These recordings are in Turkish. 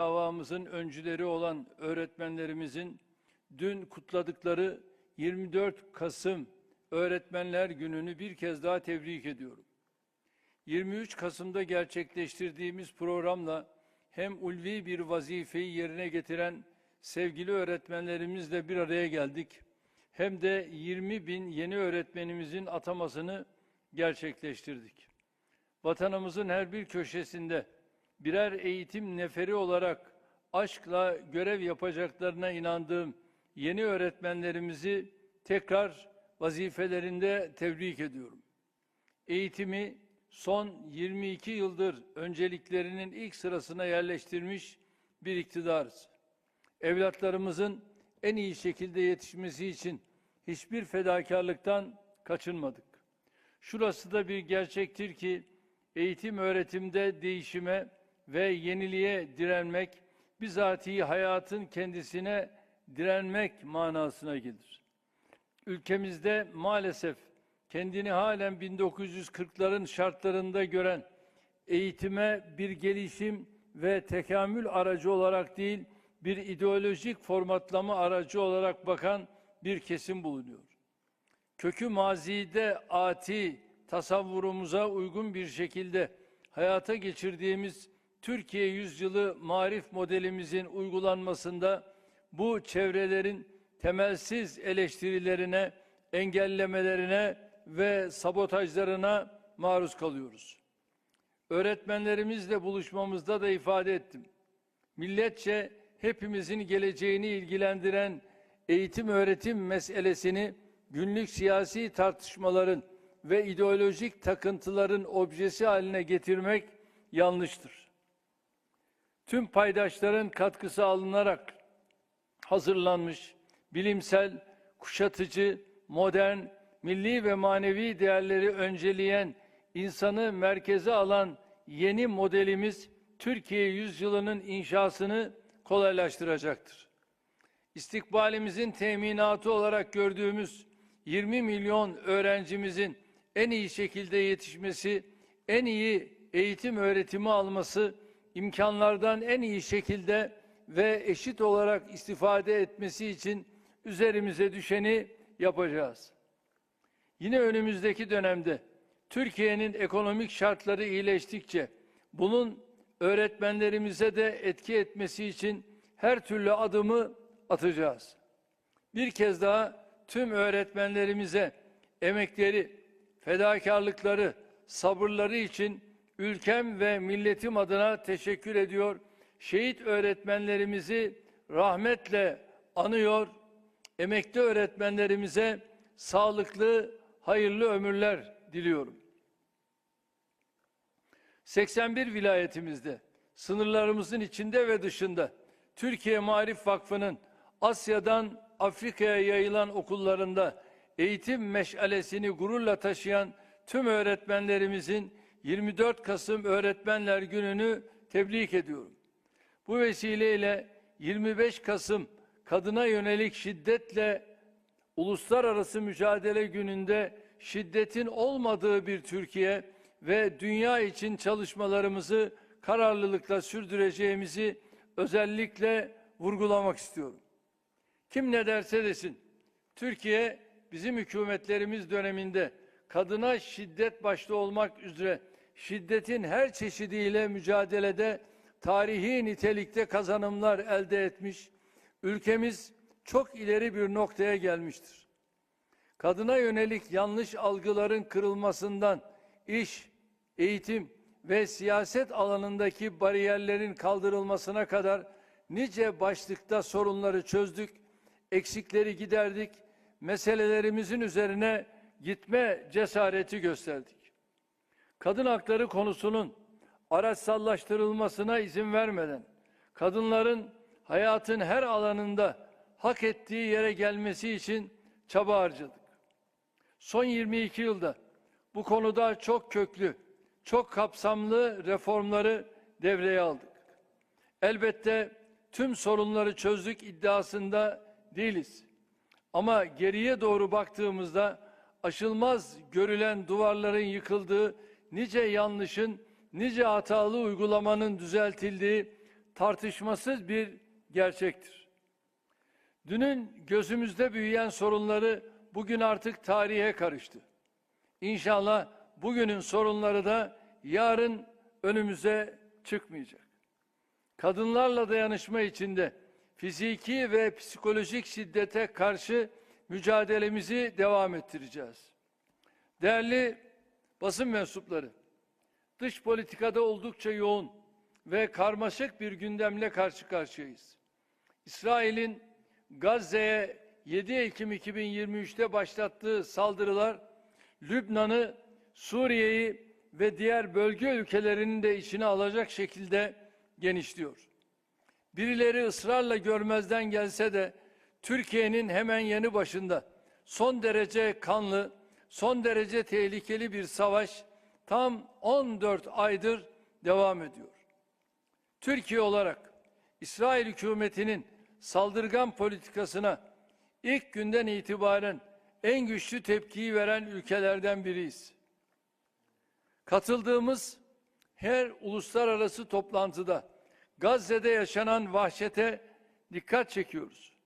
davamızın öncüleri olan öğretmenlerimizin dün kutladıkları 24 Kasım Öğretmenler Günü'nü bir kez daha tebrik ediyorum. 23 Kasım'da gerçekleştirdiğimiz programla hem ulvi bir vazifeyi yerine getiren sevgili öğretmenlerimizle bir araya geldik. Hem de 20 bin yeni öğretmenimizin atamasını gerçekleştirdik. Vatanımızın her bir köşesinde birer eğitim neferi olarak aşkla görev yapacaklarına inandığım yeni öğretmenlerimizi tekrar vazifelerinde tebrik ediyorum. Eğitimi son 22 yıldır önceliklerinin ilk sırasına yerleştirmiş bir iktidarız. Evlatlarımızın en iyi şekilde yetişmesi için hiçbir fedakarlıktan kaçınmadık. Şurası da bir gerçektir ki eğitim öğretimde değişime ve yeniliğe direnmek bizatihi hayatın kendisine direnmek manasına gelir. Ülkemizde maalesef kendini halen 1940'ların şartlarında gören eğitime bir gelişim ve tekamül aracı olarak değil, bir ideolojik formatlama aracı olarak bakan bir kesim bulunuyor. Kökü mazide ati tasavvurumuza uygun bir şekilde hayata geçirdiğimiz Türkiye yüzyılı marif modelimizin uygulanmasında bu çevrelerin temelsiz eleştirilerine, engellemelerine ve sabotajlarına maruz kalıyoruz. Öğretmenlerimizle buluşmamızda da ifade ettim. Milletçe hepimizin geleceğini ilgilendiren eğitim öğretim meselesini günlük siyasi tartışmaların ve ideolojik takıntıların objesi haline getirmek yanlıştır. Tüm paydaşların katkısı alınarak hazırlanmış, bilimsel, kuşatıcı, modern, milli ve manevi değerleri önceleyen, insanı merkeze alan yeni modelimiz Türkiye yüzyılının inşasını kolaylaştıracaktır. İstikbalimizin teminatı olarak gördüğümüz 20 milyon öğrencimizin en iyi şekilde yetişmesi, en iyi eğitim öğretimi alması, imkanlardan en iyi şekilde ve eşit olarak istifade etmesi için üzerimize düşeni yapacağız. Yine önümüzdeki dönemde Türkiye'nin ekonomik şartları iyileştikçe bunun öğretmenlerimize de etki etmesi için her türlü adımı atacağız. Bir kez daha tüm öğretmenlerimize emekleri, fedakarlıkları, sabırları için ülkem ve milletim adına teşekkür ediyor. Şehit öğretmenlerimizi rahmetle anıyor. Emekli öğretmenlerimize sağlıklı, hayırlı ömürler diliyorum. 81 vilayetimizde, sınırlarımızın içinde ve dışında Türkiye Marif Vakfı'nın Asya'dan Afrika'ya yayılan okullarında eğitim meşalesini gururla taşıyan tüm öğretmenlerimizin 24 Kasım Öğretmenler Günü'nü tebrik ediyorum. Bu vesileyle 25 Kasım kadına yönelik şiddetle uluslararası mücadele gününde şiddetin olmadığı bir Türkiye ve dünya için çalışmalarımızı kararlılıkla sürdüreceğimizi özellikle vurgulamak istiyorum. Kim ne derse desin, Türkiye bizim hükümetlerimiz döneminde kadına şiddet başta olmak üzere şiddetin her çeşidiyle mücadelede tarihi nitelikte kazanımlar elde etmiş, ülkemiz çok ileri bir noktaya gelmiştir. Kadına yönelik yanlış algıların kırılmasından iş, eğitim ve siyaset alanındaki bariyerlerin kaldırılmasına kadar nice başlıkta sorunları çözdük, eksikleri giderdik, meselelerimizin üzerine gitme cesareti gösterdik. Kadın hakları konusunun araçsallaştırılmasına izin vermeden kadınların hayatın her alanında hak ettiği yere gelmesi için çaba harcadık. Son 22 yılda bu konuda çok köklü, çok kapsamlı reformları devreye aldık. Elbette tüm sorunları çözdük iddiasında değiliz. Ama geriye doğru baktığımızda aşılmaz görülen duvarların yıkıldığı, nice yanlışın, nice hatalı uygulamanın düzeltildiği, tartışmasız bir gerçektir. Dünün gözümüzde büyüyen sorunları bugün artık tarihe karıştı. İnşallah bugünün sorunları da yarın önümüze çıkmayacak. Kadınlarla dayanışma içinde fiziki ve psikolojik şiddete karşı mücadelemizi devam ettireceğiz. Değerli basın mensupları, dış politikada oldukça yoğun ve karmaşık bir gündemle karşı karşıyayız. İsrail'in Gazze'ye 7 Ekim 2023'te başlattığı saldırılar Lübnan'ı, Suriye'yi ve diğer bölge ülkelerinin de içine alacak şekilde genişliyor. Birileri ısrarla görmezden gelse de Türkiye'nin hemen yanı başında son derece kanlı, son derece tehlikeli bir savaş tam 14 aydır devam ediyor. Türkiye olarak İsrail hükümetinin saldırgan politikasına ilk günden itibaren en güçlü tepkiyi veren ülkelerden biriyiz. Katıldığımız her uluslararası toplantıda Gazze'de yaşanan vahşete dikkat çekiyoruz.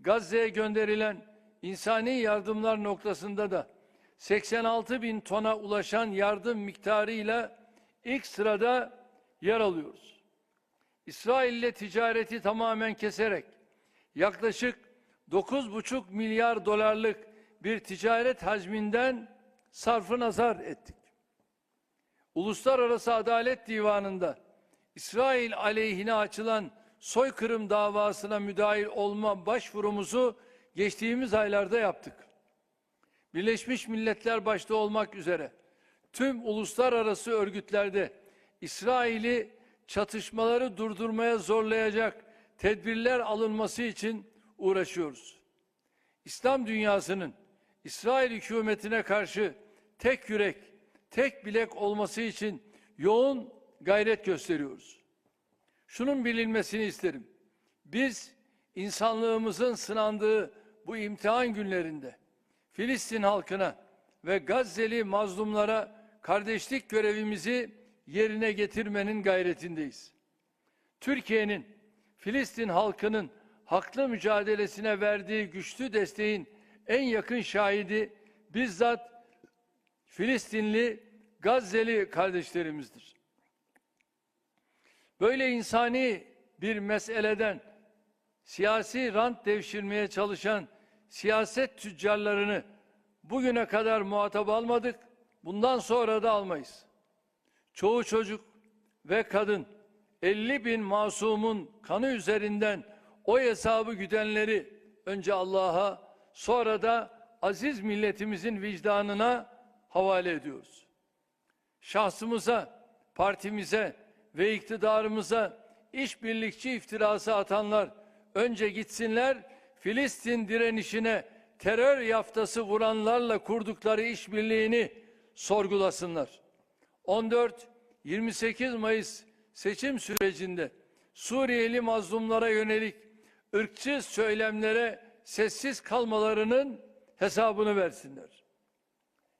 Gazze'ye gönderilen insani yardımlar noktasında da 86 bin tona ulaşan yardım miktarıyla ilk sırada yer alıyoruz. İsrail ile ticareti tamamen keserek yaklaşık 9,5 milyar dolarlık bir ticaret hacminden sarfı nazar ettik. Uluslararası Adalet Divanı'nda İsrail aleyhine açılan soykırım davasına müdahil olma başvurumuzu geçtiğimiz aylarda yaptık. Birleşmiş Milletler başta olmak üzere tüm uluslararası örgütlerde İsrail'i çatışmaları durdurmaya zorlayacak tedbirler alınması için uğraşıyoruz. İslam dünyasının İsrail hükümetine karşı tek yürek, tek bilek olması için yoğun gayret gösteriyoruz. Şunun bilinmesini isterim. Biz insanlığımızın sınandığı bu imtihan günlerinde Filistin halkına ve Gazze'li mazlumlara kardeşlik görevimizi yerine getirmenin gayretindeyiz. Türkiye'nin Filistin halkının haklı mücadelesine verdiği güçlü desteğin en yakın şahidi bizzat Filistinli Gazze'li kardeşlerimizdir. Böyle insani bir meseleden siyasi rant devşirmeye çalışan siyaset tüccarlarını bugüne kadar muhatap almadık, bundan sonra da almayız. Çoğu çocuk ve kadın 50 bin masumun kanı üzerinden o hesabı güdenleri önce Allah'a sonra da aziz milletimizin vicdanına havale ediyoruz. Şahsımıza, partimize ve iktidarımıza işbirlikçi iftirası atanlar önce gitsinler Filistin direnişine terör yaftası vuranlarla kurdukları işbirliğini sorgulasınlar. 14-28 Mayıs seçim sürecinde Suriyeli mazlumlara yönelik ırkçı söylemlere sessiz kalmalarının hesabını versinler.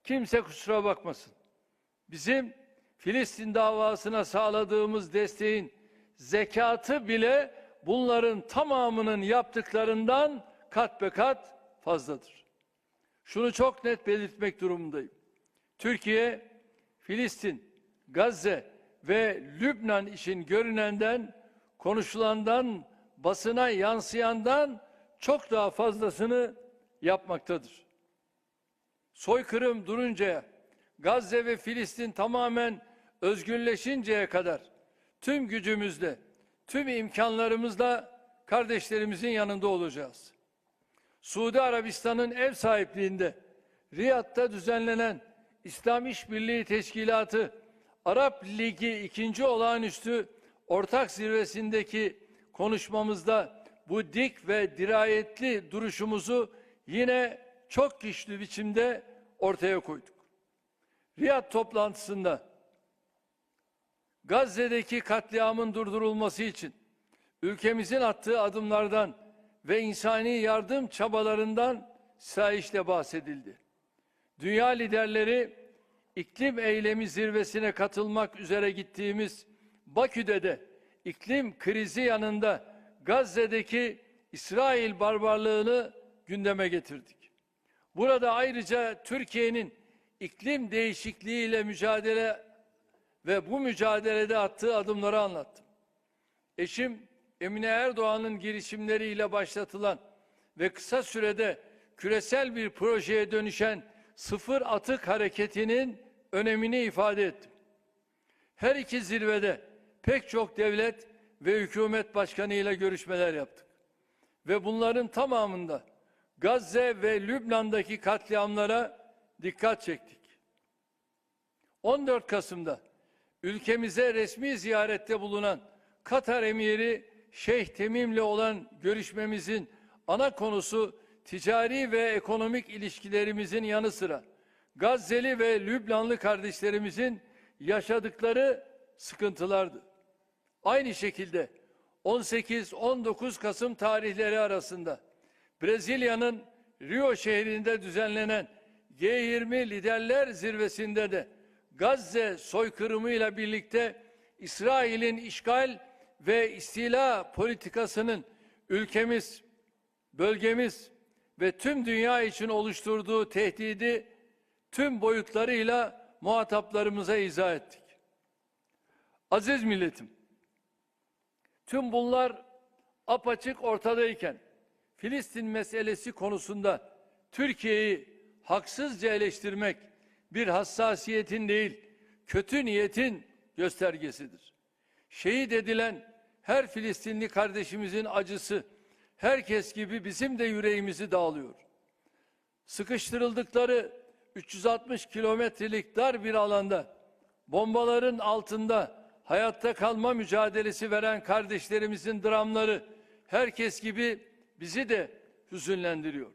Kimse kusura bakmasın. Bizim Filistin davasına sağladığımız desteğin zekatı bile bunların tamamının yaptıklarından kat be kat fazladır. Şunu çok net belirtmek durumundayım. Türkiye, Filistin, Gazze ve Lübnan için görünenden, konuşulandan, basına yansıyandan çok daha fazlasını yapmaktadır. Soykırım duruncaya, Gazze ve Filistin tamamen özgürleşinceye kadar tüm gücümüzle, tüm imkanlarımızla kardeşlerimizin yanında olacağız. Suudi Arabistan'ın ev sahipliğinde Riyad'da düzenlenen İslam İşbirliği Teşkilatı Arap Ligi ikinci olağanüstü ortak zirvesindeki konuşmamızda bu dik ve dirayetli duruşumuzu yine çok güçlü biçimde ortaya koyduk. Riyad toplantısında Gazze'deki katliamın durdurulması için ülkemizin attığı adımlardan ve insani yardım çabalarından sayışle bahsedildi. Dünya liderleri iklim eylemi zirvesine katılmak üzere gittiğimiz Bakü'de de iklim krizi yanında Gazze'deki İsrail barbarlığını gündeme getirdik. Burada ayrıca Türkiye'nin iklim değişikliğiyle mücadele ve bu mücadelede attığı adımları anlattım. Eşim Emine Erdoğan'ın girişimleriyle başlatılan ve kısa sürede küresel bir projeye dönüşen sıfır atık hareketinin önemini ifade ettim. Her iki zirvede pek çok devlet ve hükümet başkanıyla görüşmeler yaptık. Ve bunların tamamında Gazze ve Lübnan'daki katliamlara dikkat çektik. 14 Kasım'da ülkemize resmi ziyarette bulunan Katar emiri Şeyh Temim'le olan görüşmemizin ana konusu ticari ve ekonomik ilişkilerimizin yanı sıra Gazze'li ve Lübnanlı kardeşlerimizin yaşadıkları sıkıntılardı. Aynı şekilde 18-19 Kasım tarihleri arasında Brezilya'nın Rio şehrinde düzenlenen G20 liderler zirvesinde de Gazze soykırımıyla birlikte İsrail'in işgal ve istila politikasının ülkemiz, bölgemiz ve tüm dünya için oluşturduğu tehdidi tüm boyutlarıyla muhataplarımıza izah ettik. Aziz milletim, tüm bunlar apaçık ortadayken Filistin meselesi konusunda Türkiye'yi haksızca eleştirmek bir hassasiyetin değil, kötü niyetin göstergesidir. Şehit edilen her Filistinli kardeşimizin acısı herkes gibi bizim de yüreğimizi dağılıyor. Sıkıştırıldıkları 360 kilometrelik dar bir alanda bombaların altında hayatta kalma mücadelesi veren kardeşlerimizin dramları herkes gibi bizi de hüzünlendiriyor.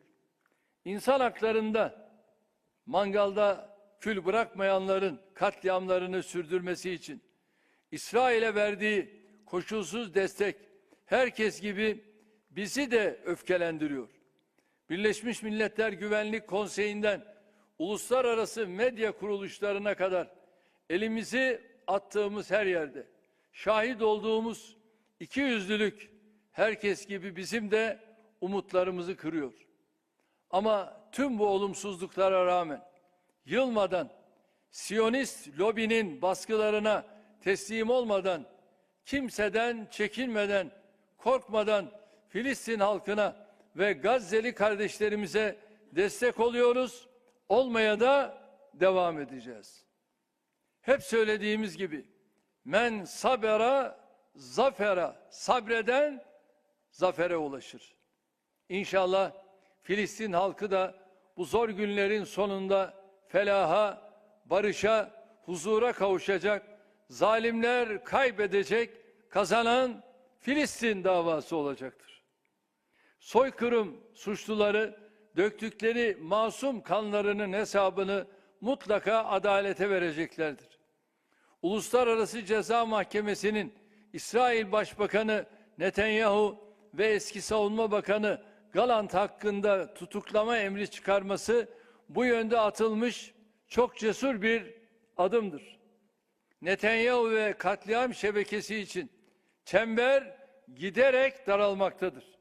İnsan haklarında mangalda kül bırakmayanların katliamlarını sürdürmesi için İsrail'e verdiği koşulsuz destek herkes gibi bizi de öfkelendiriyor. Birleşmiş Milletler Güvenlik Konseyi'nden uluslararası medya kuruluşlarına kadar elimizi attığımız her yerde şahit olduğumuz iki yüzlülük herkes gibi bizim de umutlarımızı kırıyor. Ama tüm bu olumsuzluklara rağmen yılmadan Siyonist lobinin baskılarına teslim olmadan kimseden çekinmeden korkmadan Filistin halkına ve Gazze'li kardeşlerimize destek oluyoruz. Olmaya da devam edeceğiz. Hep söylediğimiz gibi men sabera zafera sabreden zafere ulaşır. İnşallah Filistin halkı da bu zor günlerin sonunda felaha, barışa, huzura kavuşacak. Zalimler kaybedecek, kazanan Filistin davası olacaktır. Soykırım suçluları döktükleri masum kanlarının hesabını mutlaka adalete vereceklerdir. Uluslararası Ceza Mahkemesi'nin İsrail Başbakanı Netanyahu ve eski Savunma Bakanı Galant hakkında tutuklama emri çıkarması bu yönde atılmış çok cesur bir adımdır. Netanyahu ve katliam şebekesi için çember giderek daralmaktadır.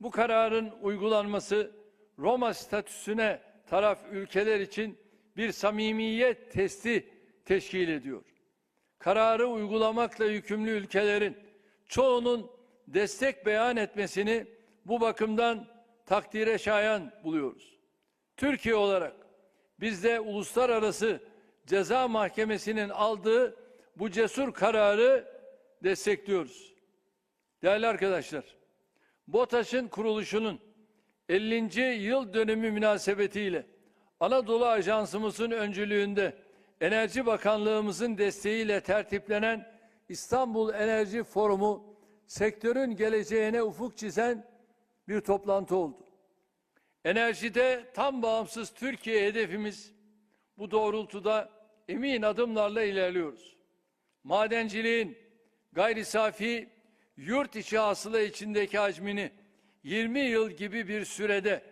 Bu kararın uygulanması Roma statüsüne taraf ülkeler için bir samimiyet testi teşkil ediyor. Kararı uygulamakla yükümlü ülkelerin çoğunun destek beyan etmesini bu bakımdan takdire şayan buluyoruz. Türkiye olarak biz de uluslararası ceza mahkemesinin aldığı bu cesur kararı destekliyoruz. Değerli arkadaşlar, BOTAŞ'ın kuruluşunun 50. yıl dönümü münasebetiyle Anadolu Ajansımızın öncülüğünde Enerji Bakanlığımızın desteğiyle tertiplenen İstanbul Enerji Forumu sektörün geleceğine ufuk çizen bir toplantı oldu. Enerjide tam bağımsız Türkiye hedefimiz bu doğrultuda emin adımlarla ilerliyoruz. Madenciliğin gayri safi yurt içi hasıla içindeki hacmini 20 yıl gibi bir sürede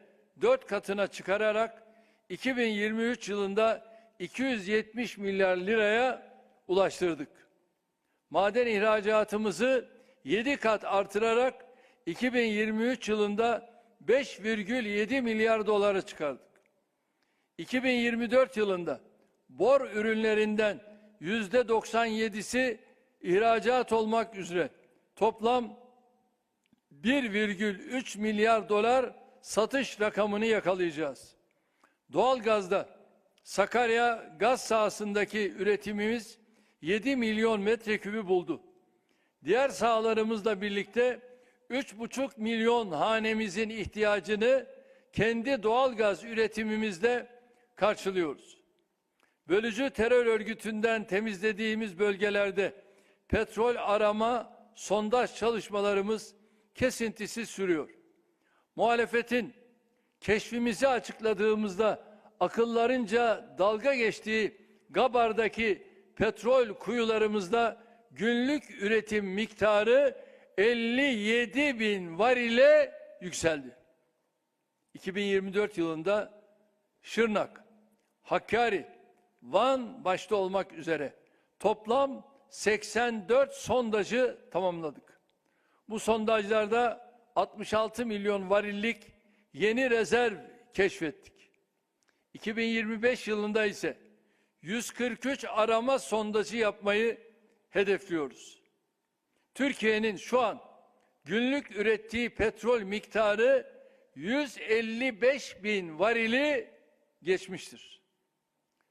dört katına çıkararak 2023 yılında 270 milyar liraya ulaştırdık. maden ihracatımızı 7 kat artırarak 2023 yılında 5,7 milyar dolara çıkardık. 2024 yılında bor ürünlerinden yüzde 97'si ihracat olmak üzere toplam 1,3 milyar dolar satış rakamını yakalayacağız. Doğalgazda Sakarya gaz sahasındaki üretimimiz 7 milyon metrekübü buldu. Diğer sahalarımızla birlikte 3,5 milyon hanemizin ihtiyacını kendi doğalgaz üretimimizle karşılıyoruz. Bölücü terör örgütünden temizlediğimiz bölgelerde petrol arama, sondaj çalışmalarımız kesintisiz sürüyor. Muhalefetin keşfimizi açıkladığımızda akıllarınca dalga geçtiği Gabar'daki petrol kuyularımızda günlük üretim miktarı 57 bin varile yükseldi. 2024 yılında Şırnak, Hakkari, Van başta olmak üzere toplam 84 sondajı tamamladık. Bu sondajlarda 66 milyon varillik yeni rezerv keşfettik. 2025 yılında ise 143 arama sondajı yapmayı hedefliyoruz. Türkiye'nin şu an günlük ürettiği petrol miktarı 155 bin varili geçmiştir.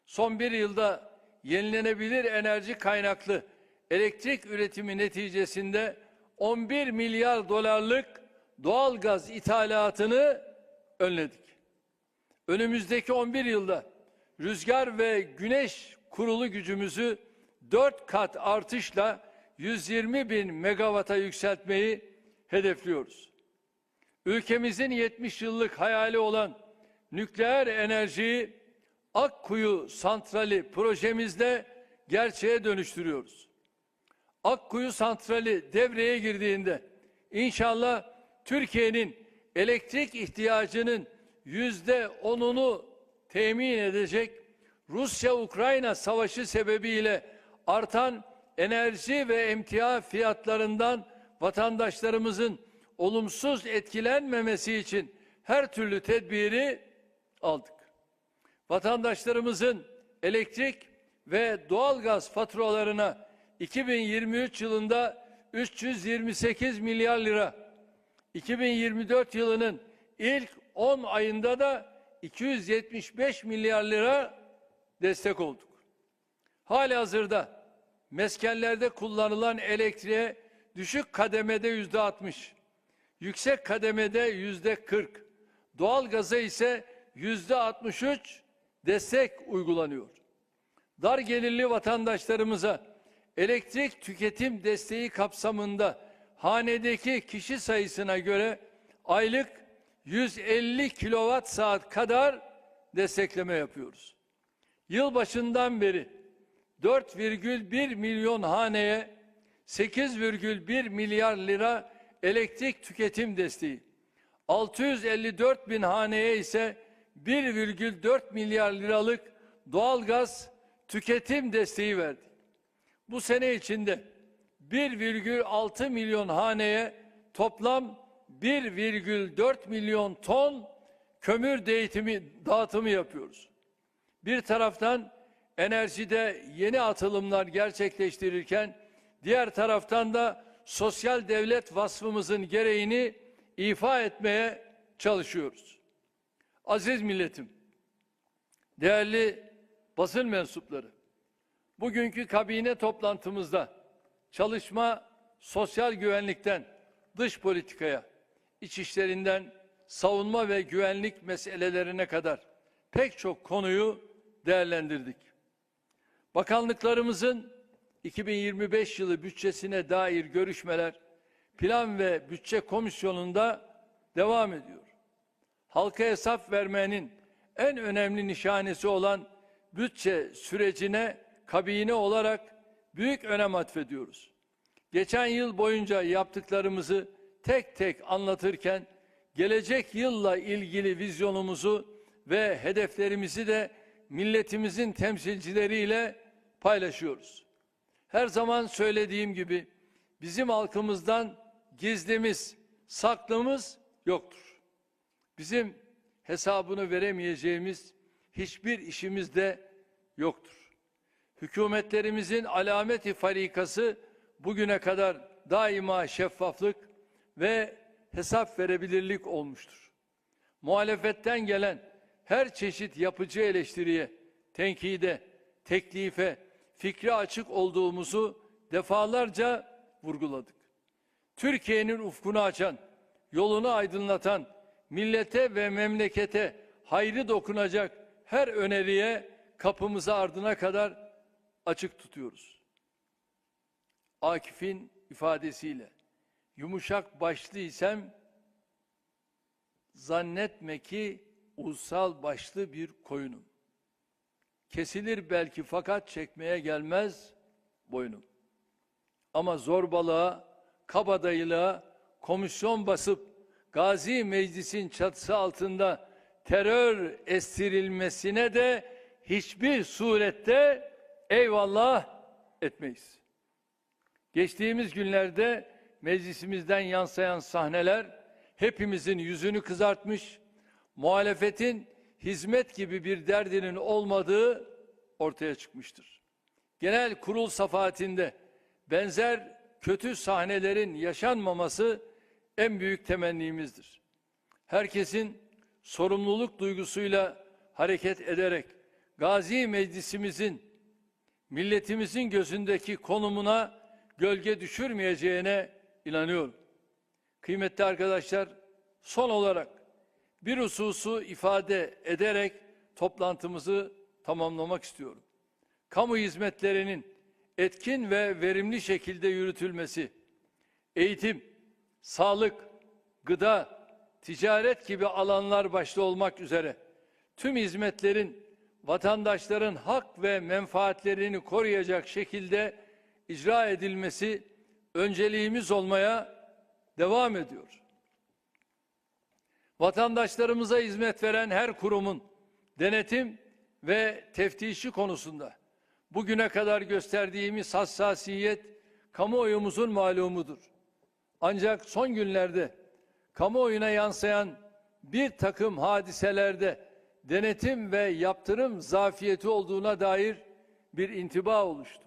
Son bir yılda yenilenebilir enerji kaynaklı elektrik üretimi neticesinde 11 milyar dolarlık doğal gaz ithalatını önledik. Önümüzdeki 11 yılda rüzgar ve güneş kurulu gücümüzü 4 kat artışla 120 bin megawata yükseltmeyi hedefliyoruz. Ülkemizin 70 yıllık hayali olan nükleer enerjiyi Akkuyu Santrali projemizde gerçeğe dönüştürüyoruz. Akkuyu Santrali devreye girdiğinde inşallah Türkiye'nin elektrik ihtiyacının yüzde onunu temin edecek Rusya-Ukrayna savaşı sebebiyle artan enerji ve emtia fiyatlarından vatandaşlarımızın olumsuz etkilenmemesi için her türlü tedbiri aldık. Vatandaşlarımızın elektrik ve doğalgaz faturalarına 2023 yılında 328 milyar lira, 2024 yılının ilk 10 ayında da 275 milyar lira destek olduk. Hali hazırda meskenlerde kullanılan elektriğe düşük kademede yüzde 60, yüksek kademede yüzde 40, doğalgaza ise yüzde 63 destek uygulanıyor. Dar gelirli vatandaşlarımıza elektrik tüketim desteği kapsamında hanedeki kişi sayısına göre aylık 150 kilowatt saat kadar destekleme yapıyoruz. Yılbaşından beri 4,1 milyon haneye 8,1 milyar lira elektrik tüketim desteği, 654 bin haneye ise 1,4 milyar liralık doğalgaz tüketim desteği verdik. Bu sene içinde 1,6 milyon haneye toplam 1,4 milyon ton kömür dağıtımı yapıyoruz. Bir taraftan enerjide yeni atılımlar gerçekleştirirken diğer taraftan da sosyal devlet vasfımızın gereğini ifa etmeye çalışıyoruz. Aziz milletim, değerli basın mensupları, bugünkü kabine toplantımızda çalışma sosyal güvenlikten dış politikaya, iç işlerinden savunma ve güvenlik meselelerine kadar pek çok konuyu değerlendirdik. Bakanlıklarımızın 2025 yılı bütçesine dair görüşmeler Plan ve Bütçe Komisyonu'nda devam ediyor. Halka hesap vermenin en önemli nişanesi olan bütçe sürecine kabine olarak büyük önem atfediyoruz. Geçen yıl boyunca yaptıklarımızı tek tek anlatırken gelecek yılla ilgili vizyonumuzu ve hedeflerimizi de milletimizin temsilcileriyle paylaşıyoruz. Her zaman söylediğim gibi bizim halkımızdan gizlimiz, saklımız yoktur. Bizim hesabını veremeyeceğimiz hiçbir işimiz de yoktur. Hükümetlerimizin alameti farikası bugüne kadar daima şeffaflık ve hesap verebilirlik olmuştur. Muhalefetten gelen her çeşit yapıcı eleştiriye, tenkide, teklife, fikri açık olduğumuzu defalarca vurguladık. Türkiye'nin ufkunu açan, yolunu aydınlatan, millete ve memlekete hayrı dokunacak her öneriye kapımızı ardına kadar açık tutuyoruz. Akif'in ifadesiyle yumuşak başlı isem zannetme ki ulusal başlı bir koyunum. Kesilir belki fakat çekmeye gelmez boynum. Ama zorbalığa, kabadayılığa, komisyon basıp Gazi Meclis'in çatısı altında terör estirilmesine de hiçbir surette eyvallah etmeyiz. Geçtiğimiz günlerde meclisimizden yansıyan sahneler hepimizin yüzünü kızartmış, muhalefetin hizmet gibi bir derdinin olmadığı ortaya çıkmıştır. Genel kurul safahatinde benzer kötü sahnelerin yaşanmaması en büyük temennimizdir. Herkesin sorumluluk duygusuyla hareket ederek Gazi Meclisimizin milletimizin gözündeki konumuna gölge düşürmeyeceğine inanıyorum. Kıymetli arkadaşlar, son olarak bir hususu ifade ederek toplantımızı tamamlamak istiyorum. Kamu hizmetlerinin etkin ve verimli şekilde yürütülmesi, eğitim, sağlık, gıda, ticaret gibi alanlar başta olmak üzere tüm hizmetlerin vatandaşların hak ve menfaatlerini koruyacak şekilde icra edilmesi önceliğimiz olmaya devam ediyor. Vatandaşlarımıza hizmet veren her kurumun denetim ve teftişi konusunda bugüne kadar gösterdiğimiz hassasiyet kamuoyumuzun malumudur. Ancak son günlerde kamuoyuna yansıyan bir takım hadiselerde denetim ve yaptırım zafiyeti olduğuna dair bir intiba oluştu.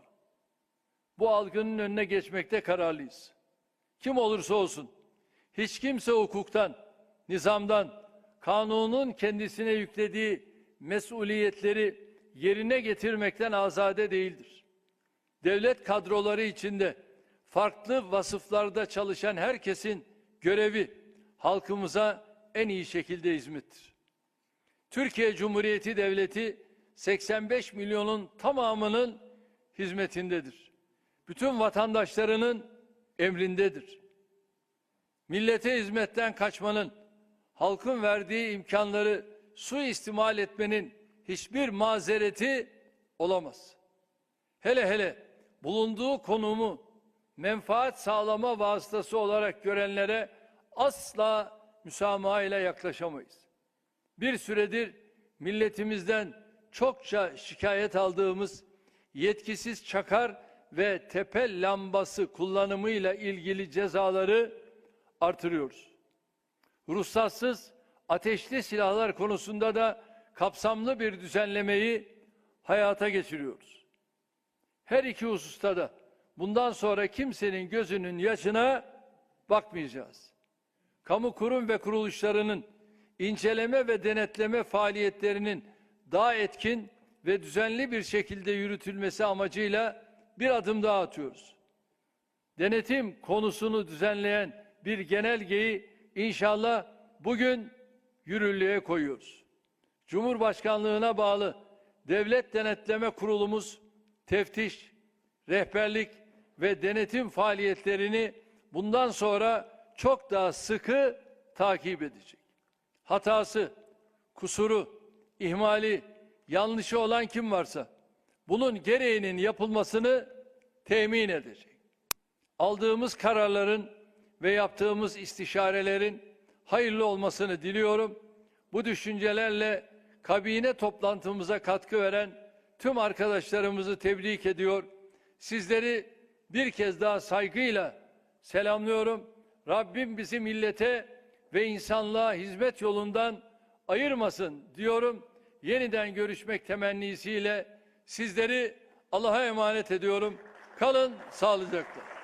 Bu algının önüne geçmekte kararlıyız. Kim olursa olsun, hiç kimse hukuktan, nizamdan, kanunun kendisine yüklediği mesuliyetleri yerine getirmekten azade değildir. Devlet kadroları içinde farklı vasıflarda çalışan herkesin görevi halkımıza en iyi şekilde hizmettir. Türkiye Cumhuriyeti Devleti 85 milyonun tamamının hizmetindedir. Bütün vatandaşlarının emrindedir. Millete hizmetten kaçmanın, halkın verdiği imkanları suistimal etmenin hiçbir mazereti olamaz. Hele hele bulunduğu konumu menfaat sağlama vasıtası olarak görenlere asla müsamaha ile yaklaşamayız. Bir süredir milletimizden çokça şikayet aldığımız yetkisiz çakar ve tepe lambası kullanımıyla ilgili cezaları artırıyoruz. Ruhsatsız ateşli silahlar konusunda da kapsamlı bir düzenlemeyi hayata geçiriyoruz. Her iki hususta da bundan sonra kimsenin gözünün yaşına bakmayacağız. Kamu kurum ve kuruluşlarının inceleme ve denetleme faaliyetlerinin daha etkin ve düzenli bir şekilde yürütülmesi amacıyla bir adım daha atıyoruz. Denetim konusunu düzenleyen bir genelgeyi inşallah bugün yürürlüğe koyuyoruz. Cumhurbaşkanlığına bağlı Devlet Denetleme Kurulumuz teftiş, rehberlik ve denetim faaliyetlerini bundan sonra çok daha sıkı takip edecek. Hatası, kusuru, ihmali, yanlışı olan kim varsa bunun gereğinin yapılmasını temin edecek. Aldığımız kararların ve yaptığımız istişarelerin hayırlı olmasını diliyorum. Bu düşüncelerle kabine toplantımıza katkı veren tüm arkadaşlarımızı tebrik ediyor. sizleri bir kez daha saygıyla selamlıyorum. Rabbim bizi millete ve insanlığa hizmet yolundan ayırmasın diyorum. Yeniden görüşmek temennisiyle sizleri Allah'a emanet ediyorum. Kalın sağlıcakla.